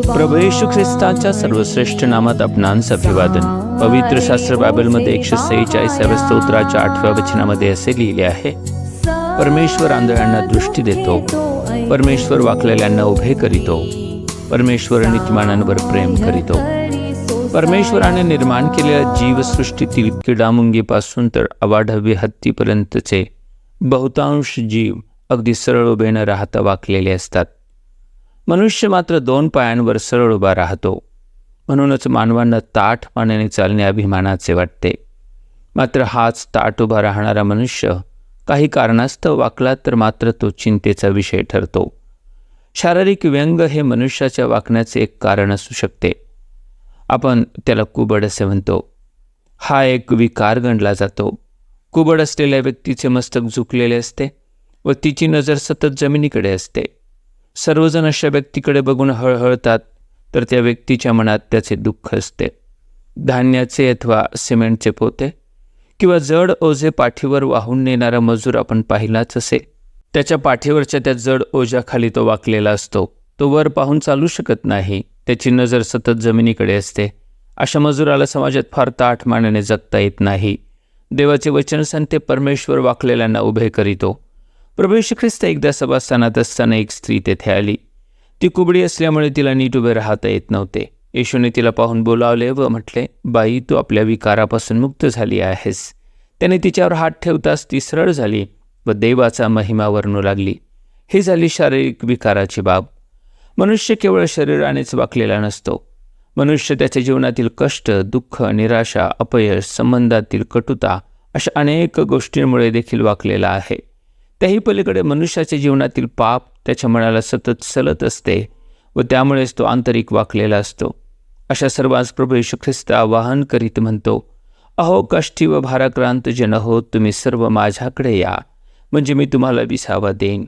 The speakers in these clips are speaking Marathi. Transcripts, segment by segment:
प्रभू येशू ख्रिस्ताच्या सर्वश्रेष्ठ नामात आपणांस अभिवादन पवित्र शास्त्र बायबलमध्ये एकशे सेहेचाळीसाव्या स्तोत्राच्या आठव्या वचनामध्ये असे लिहिले आहे. परमेश्वर आंधळ्यांना दृष्टी देतो. परमेश्वर वाकलेल्यांना उभे करीतो. परमेश्वर नीतिमानांवर प्रेम करीतो. परमेश्वराने निर्माण केलेल्या जीवसृष्टीतील किडामुंगीपासून तर अवाढव्य हत्तीपर्यंतचे बहुतांश जीव अगदी सरळ उभे न राहता वाकलेले असतात. मनुष्य मात्र दोन पायांवर सरळ उभा राहतो. म्हणूनच मानवांना ताठ मानेने चालणे अभिमानाचे वाटते. मात्र हाच ताठ उभा राहणारा मनुष्य काही कारणास्तव वाकला तर मात्र तो चिंतेचा विषय ठरतो. शारीरिक व्यंग हे मनुष्याच्या वाकण्याचे एक कारण असू शकते. आपण त्याला कुबड असे म्हणतो. हा एक विकार गणला जातो. कुबड असलेल्या व्यक्तीचे मस्तक झुकलेले असते व तिची नजर सतत जमिनीकडे असते. सर्वजण अशा व्यक्तीकडे बघून हळहळतात तर त्या व्यक्तीच्या मनात त्याचे दुःख असते. धान्याचे अथवा सिमेंटचे पोते किंवा जड ओझे पाठीवर वाहून नेणारा मजूर आपण पाहिलाच असे. त्याच्या पाठीवरच्या त्या जड ओझ्याखाली तो वाकलेला असतो. तो वर पाहून चालू शकत नाही. त्याची नजर सतत जमिनीकडे असते. अशा मजुराला समाजात फार ताठ मानाने जगता येत नाही. देवाचे वचन सांगते परमेश्वर वाकलेल्यांना उभे करीतो. प्रभू ख्रिस्त एकदा सभास्थानात असताना एक स्त्री तेथे आली. ती कुबडी असल्यामुळे तिला नीट उभे राहता येत नव्हते. येशूने तिला पाहून बोलावले व म्हटले बाई तू आपल्या विकारापासून मुक्त झाली आहेस. त्याने तिच्यावर हात ठेवताच ती सरळ झाली व देवाचा महिमा वर्णू लागली. ही झाली शारीरिक विकाराची बाब. मनुष्य केवळ शरीरानेच वाकलेला नसतो. मनुष्य त्याच्या जीवनातील कष्ट दुःख निराशा अपयश संबंधातील कटुता अशा अनेक गोष्टींमुळे देखील वाकलेला आहे. त्याही पलीकडे मनुष्याच्या जीवनातील पाप त्याच्या मनाला सतत सलत असते व त्यामुळेच तो आंतरिक वाकलेला असतो. अशा सर्वांस प्रभू येशू ख्रिस्त आवाहन करीत म्हणतो अहो कष्टी व भाराक्रांत जन हो तुम्ही सर्व माझ्याकडे या म्हणजे मी तुम्हाला विसावा देईन.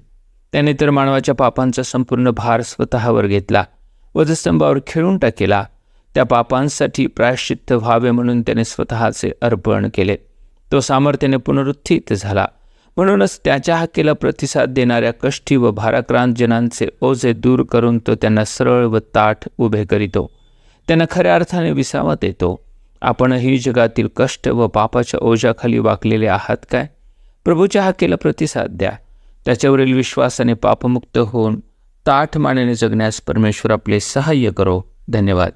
त्याने तर मानवाच्या पापांचा संपूर्ण भार स्वतःवर घेतला वधस्तंभावर खेळून टाकेला त्या पापांसाठी प्रायश्चित्त व्हावे म्हणून त्याने स्वतःचे अर्पण केले. तो सामर्थ्याने पुनरुत्थित झाला. म्हणूनच त्याच्या हाकेला प्रतिसाद देणाऱ्या कष्टी व भाराक्रांत जनांचे ओझे दूर करून तो त्यांना सरळ व ताठ उभे करीतो. त्यांना खऱ्या अर्थाने विसावा देतो. आपणही जगातील कष्ट व पापाच्या ओझ्याखाली वाकलेले आहात काय? प्रभूच्या हाकेला प्रतिसाद द्या. त्याच्यावरील विश्वासाने पापमुक्त होऊन ताठ मानेने जगण्यास परमेश्वर आपले सहाय्य करो. धन्यवाद.